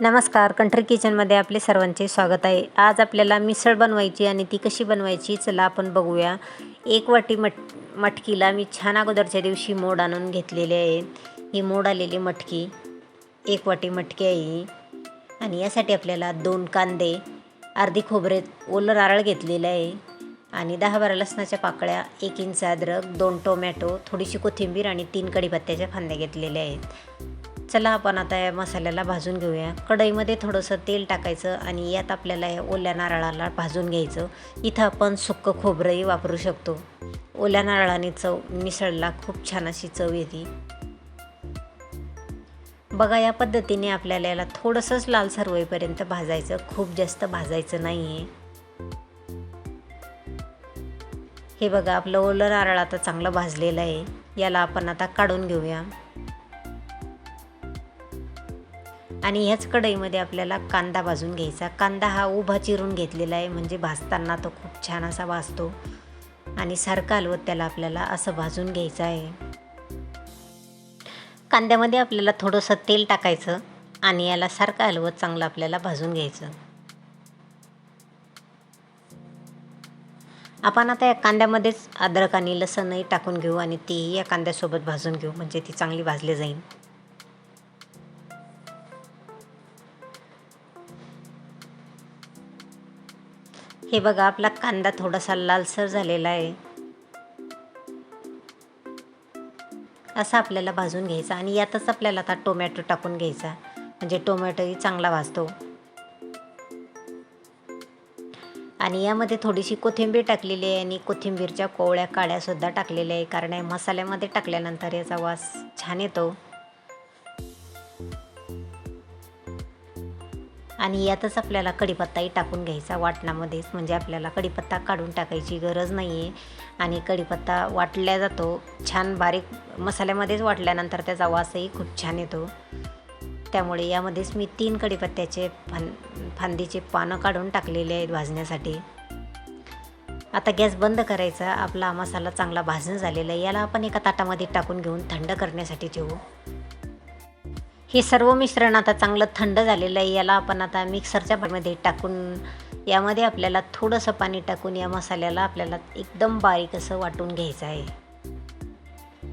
नमस्कार कंट्री किचनमध्ये आपले सर्वांचे स्वागत आहे. आज आपल्याला मिसळ बनवायची आणि ती कशी बनवायची चला आपण बघूया. एक वाटी मट मटकीला मी छान अगोदरच्या दिवशी मोड आणून घेतलेले आहेत. ही मोड आलेली मटकी एक वाटी मटकी आहे ही. आणि यासाठी आपल्याला दोन कांदे अर्धी खोबरे ओलं नारळ घेतलेलं आहे. आणि दहा बारा लसणाच्या पाकळ्या एक इंच अद्रक दोन टोमॅटो थोडीशी कोथिंबीर आणि तीन कढीपत्त्याच्या फांद्या घेतलेल्या आहेत. चला आपण आता या मसाल्याला भाजून घेऊया. कढईमध्ये थोडंसं तेल टाकायचं आणि यात आपल्याला या ओल्या नारळाला भाजून घ्यायचं. इथं आपण सुक्कं खोबरंही वापरू शकतो. ओल्या नारळाने चव मिसळला खूप छान अशी चव येते. बघा या पद्धतीने आपल्याला याला थोडंसंच लालसर होईपर्यंत भाजायचं. खूप जास्त भाजायचं नाही आहे हे बघा आपलं ओलं नारळ आता चांगलं भाजलेलं आहे. याला आपण आता काढून घेऊया. आणि ह्याच कढईमध्ये आपल्याला कांदा भाजून घ्यायचा. कांदा हा उभा चिरून घेतलेला आहे म्हणजे भाजताना तो खूप छान असा भाजतो. आणि सारखं हलवत त्याला आपल्याला असं भाजून घ्यायचं आहे. कांद्यामध्ये आपल्याला थोडंसं तेल टाकायचं आणि याला सारखं हलवत चांगलं आपल्याला भाजून घ्यायचं. आपण आता या कांद्यामध्येच अद्रक आणि लसणही टाकून घेऊ आणि तीही या कांद्यासोबत भाजून घेऊ म्हणजे ती चांगली भाजली जाईल. हे बघा आपला कांदा थोडासा लालसर झालेला आहे. असा आपल्याला भाजून घ्यायचा आणि यातच आपल्याला आता टोमॅटो टाकून घ्यायचा. म्हणजे टोमॅटोही चांगला भाजतो. आणि यामध्ये थोडीशी कोथिंबीर टाकलेली आहे आणि कोथिंबीरच्या कोवळ्या काळ्यासुद्धा टाकलेल्या आहे. कारण या मसाल्यामध्ये टाकल्यानंतर याचा वास छान येतो. आणि यातच आपल्याला कढीपत्ताही टाकून घ्यायचा वाटणामध्येच. म्हणजे आपल्याला कढीपत्ता काढून टाकायची गरज नाही आहे आणि कढीपत्ता वाटल्या जातो. छान बारीक मसाल्यामध्येच वाटल्यानंतर त्याचा वासही खूप छान येतो. त्यामुळे यामध्येच मी तीन कढीपत्त्याचे फां फांदीचे पानं काढून टाकलेले आहेत भाजण्यासाठी. आता गॅस बंद करायचा. आपला मसाला चांगला भाजणं झालेला आहे. याला आपण एका ताटामध्ये टाकून घेऊन थंड करण्यासाठी ठेवू. हे सर्व मिश्रण आता चांगलं थंड झालेलं आहे. याला आपण आता मिक्सरच्या मध्ये टाकून यामध्ये आपल्याला थोडंसं पाणी टाकून या मसाल्याला आपल्याला एकदम बारीक असं वाटून घ्यायचं आहे.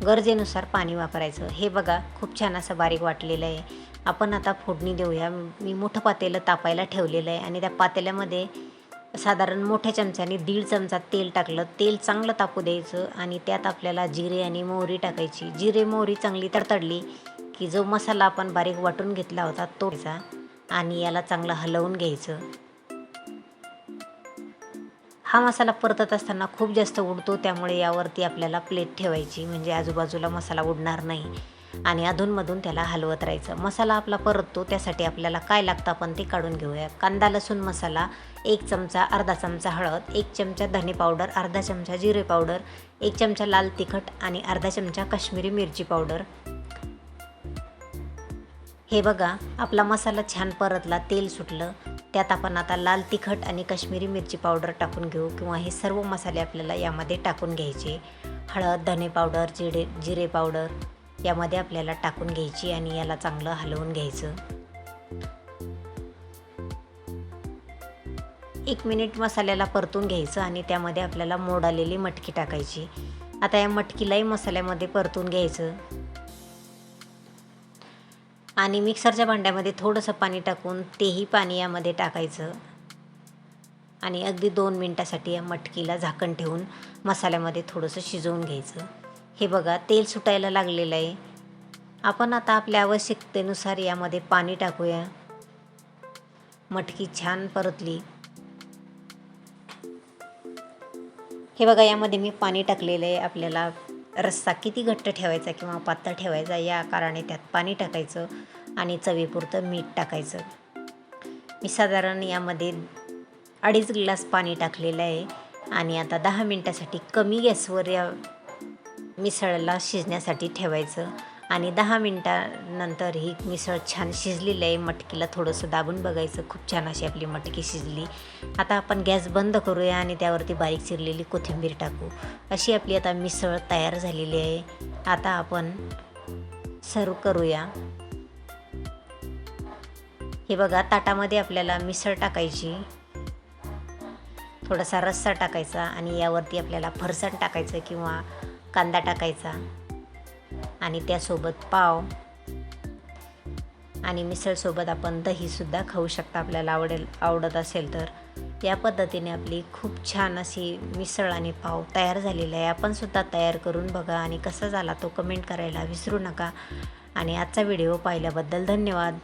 गरजेनुसार पाणी वापरायचं. हे बघा खूप छान असं बारीक वाटलेलं आहे. आपण आता फोडणी देऊया. मी मोठं पातेलं तापायला ठेवलेलं आहे आणि त्या पातेल्यामध्ये साधारण मोठ्या चमच्याने दीड चमचा तेल टाकलं. तेल चांगलं तापू द्यायचं आणि त्यात आपल्याला जिरे आणि मोहरी टाकायची. जिरे मोहरी चांगली तडतडली की जो मसाला आपण बारीक वाटून घेतला होता तो घ्यायचा आणि याला चांगलं हलवून घ्यायचं. हा मसाला परतत असताना खूप जास्त उडतो त्यामुळे यावरती आपल्याला प्लेट ठेवायची म्हणजे आजूबाजूला मसाला उडणार नाही आणि अधूनमधून त्याला हलवत राहायचं. मसाला आपला परततो त्यासाठी आपल्याला काय लागतं आपण ते काढून घेऊया. कांदा लसूण मसाला एक चमचा अर्धा चमचा हळद एक चमचा धने पावडर अर्धा चमचा जिरे पावडर एक चमचा लाल तिखट आणि अर्धा चमचा काश्मीरी मिरची पावडर. हे बघा आपला मसाला छान परतला तेल सुटलं. त्यात आपण आता लाल तिखट आणि काश्मीरी मिरची पावडर टाकून घेऊ किंवा हे सर्व मसाले आपल्याला यामध्ये टाकून घ्यायचे. हळद धने पावडर जिरे जिरे पावडर यामध्ये आपल्याला टाकून घ्यायची आणि याला चांगलं हलवून घ्यायचं. एक मिनिट मसाल्याला परतून घ्यायचं आणि त्यामध्ये आपल्याला मोड आलेली मटकी टाकायची. आता या मटकीलाही मसाल्यामध्ये परतून घ्यायचं. आणि मिक्सरच्या भांड्यामध्ये थोडंसं पाणी टाकून तेही पाणी यामध्ये टाकायचं. आणि अगदी दोन मिनटासाठी या मटकीला झाकण ठेवून मसाल्यामध्ये थोडंसं शिजवून घ्यायचं. हे बघा तेल सुटायला लागलेलं आहे. आपण आता आपल्या आवश्यकतेनुसार यामध्ये पाणी टाकूया. मटकी छान परतली. हे बघा यामध्ये मी पाणी टाकलेलं आहे आपल्याला. रस्सा किती घट्ट ठेवायचा किंवा पातळ ठेवायचा या आकाराने त्यात पाणी टाकायचं आणि चवीपुरतं मीठ टाकायचं. मी साधारण यामध्ये अडीच ग्लास पाणी टाकलेलं आहे आणि आता दहा मिनटासाठी कमी गॅसवर या मिसळला शिजण्यासाठी ठेवायचं. आणि दहा मिनटानंतर ही मिसळ छान शिजलेली आहे. मटकीला थोडंसं दाबून बघायचं. खूप छान अशी आपली मटकी शिजली. आता आपण गॅस बंद करूया आणि त्यावरती बारीक चिरलेली कोथिंबीर टाकू. अशी आपली आता मिसळ तयार झालेली आहे. आता आपण सर्व करूया. हे बघा ताटामध्ये आपल्याला मिसळ टाकायची. थोडासा रस्सा टाकायचा आणि यावरती आपल्याला फरसाण टाकायचं किंवा कांदा टाकायचा. आणि त्यासोबत पाव. आणि मिसळसोबत आपण दहीसुद्धा खाऊ शकता. आपल्याला आवडेल आवडत असेल तर. या पद्धतीने आपली खूप छान अशी मिसळ आणि पाव तयार झालेला आहे. आपण सुद्धा तयार करून बघा आणि कसा झाला तो कमेंट करायला विसरू नका. आणि आजचा व्हिडिओ पाहिल्याबद्दल धन्यवाद.